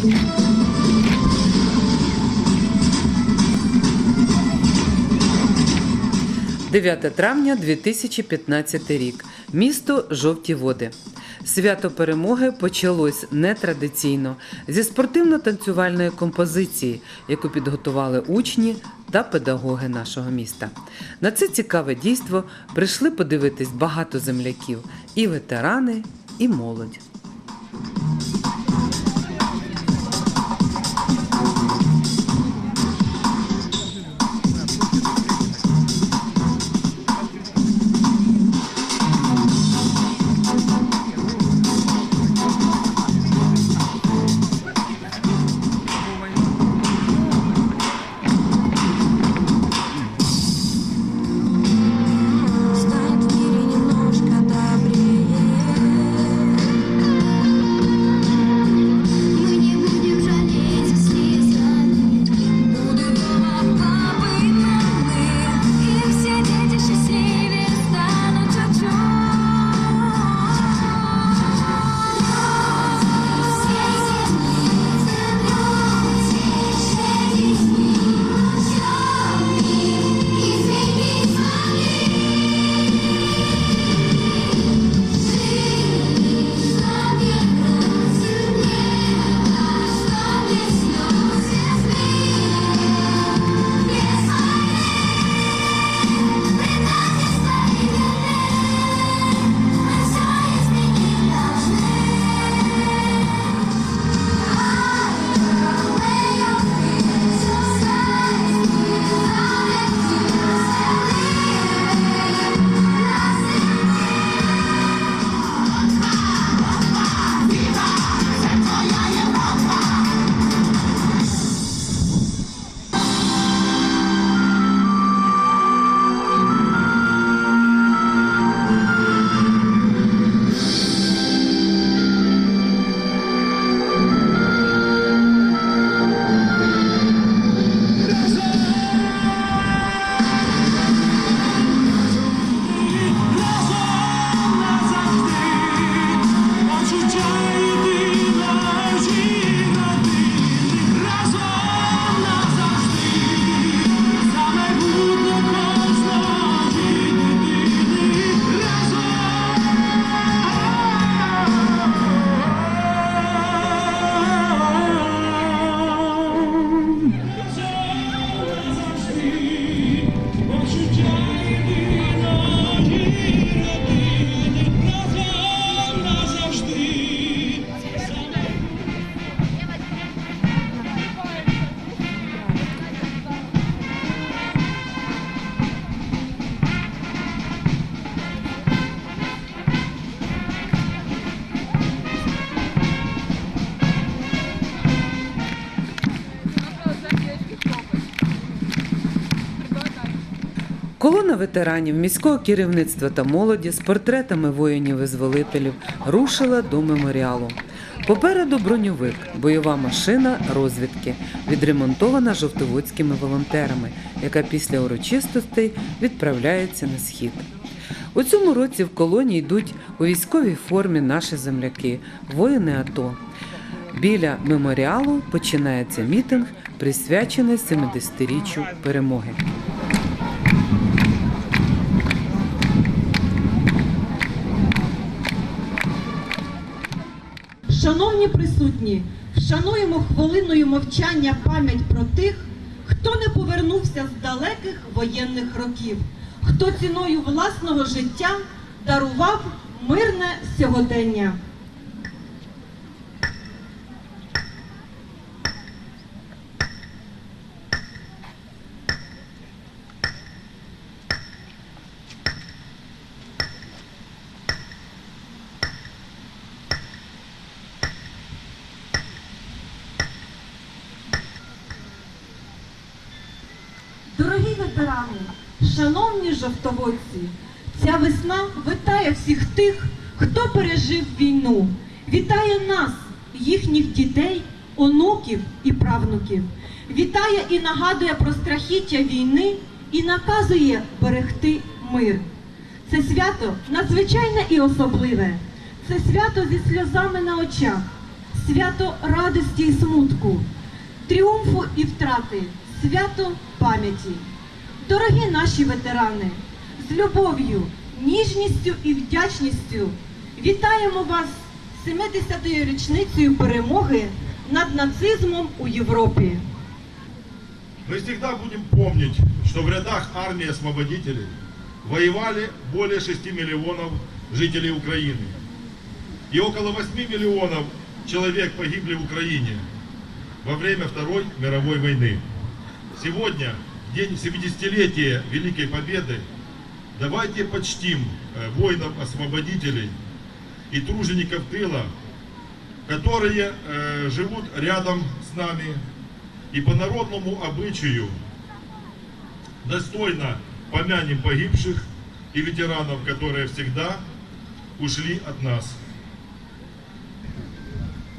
– 9 травня 2015 рік. Місто Жовті Води. Свято перемоги почалось нетрадиційно зі спортивно-танцювальної композиції, яку підготували учні та педагоги нашого міста. На це цікаве дійство прийшли подивитись багато земляків і ветерани, і молодь. Колона ветеранів міського керівництва та молоді з портретами воїнів-визволителів рушила до меморіалу. Попереду броньовик, бойова машина розвідки, відремонтована жовтоводськими волонтерами, яка після урочистостей відправляється на схід. У цьому році в колоні йдуть у військовій формі наші земляки, воїни АТО. Біля меморіалу починається мітинг, присвячений 70-річчю перемоги. Шановні присутні, вшануємо хвилиною мовчання пам'ять про тих, хто не повернувся з далеких воєнних років, хто ціною власного життя дарував мирне сьогодення. Дорогі ветерани, шановні жовтоводці, ця весна вітає всіх тих, хто пережив війну, вітає нас, їхніх дітей, онуків і правнуків, вітає і нагадує про страхіття війни і наказує берегти мир. Це свято надзвичайне і особливе. Це свято зі сльозами на очах, свято радості і смутку, тріумфу і втрати, свято пам'яті. Дорогі наші ветерани, з любов'ю, ніжністю і вдячністю вітаємо вас з 70-ю річницею перемоги над нацизмом у Європі. Мы всегда будем помнить, что в рядах армии освободителей воевали более 6 миллионов жителей Украины. И около 8 миллионов человек погибли в Украине во время Второй мировой войны. Сегодня, день 70-летия Великой Победы, давайте почтим э, воинов-освободителей и тружеников тыла, которые э, живут рядом с нами и по народному обычаю достойно помянем погибших и ветеранов, которые всегда ушли от нас.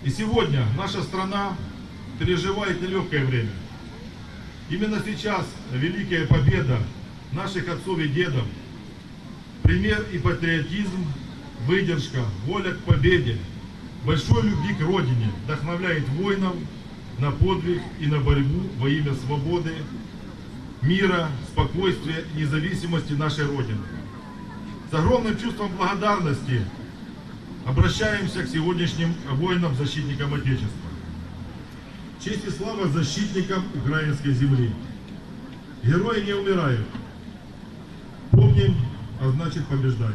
И сегодня наша страна переживает нелегкое время. Именно сейчас великая победа наших отцов и дедов, пример и патриотизм, выдержка, воля к победе, большой любви к Родине вдохновляет воинов на подвиг и на борьбу во имя свободы, мира, спокойствия и независимости нашей Родины. С огромным чувством благодарности обращаемся к сегодняшним воинам-защитникам Отечества. Честь и слава защитникам украинской земли. Герои не умирают. Помним, а значит побеждаем.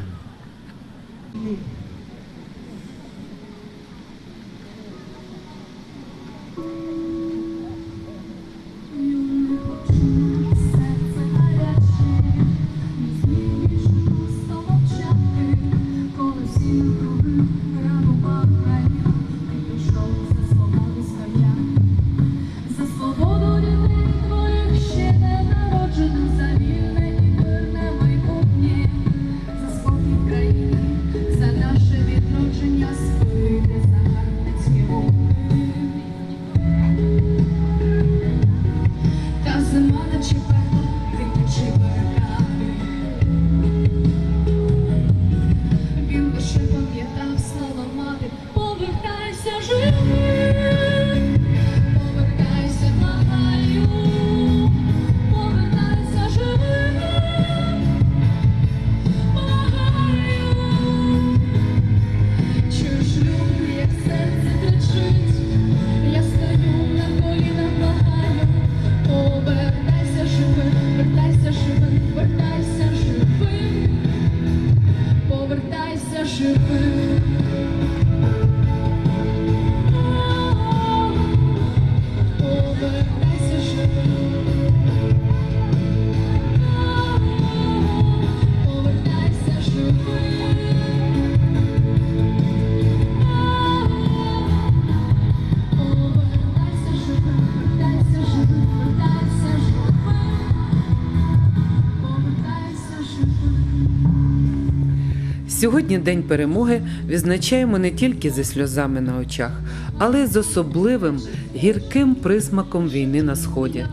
Сьогодні День перемоги відзначаємо не тільки зі сльозами на очах, але й з особливим гірким присмаком війни на сході,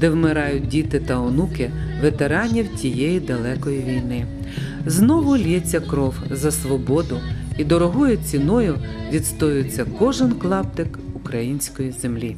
де вмирають діти та онуки ветеранів тієї далекої війни. Знову лється кров за свободу, і дорогою ціною відстоюється кожен клаптик української землі.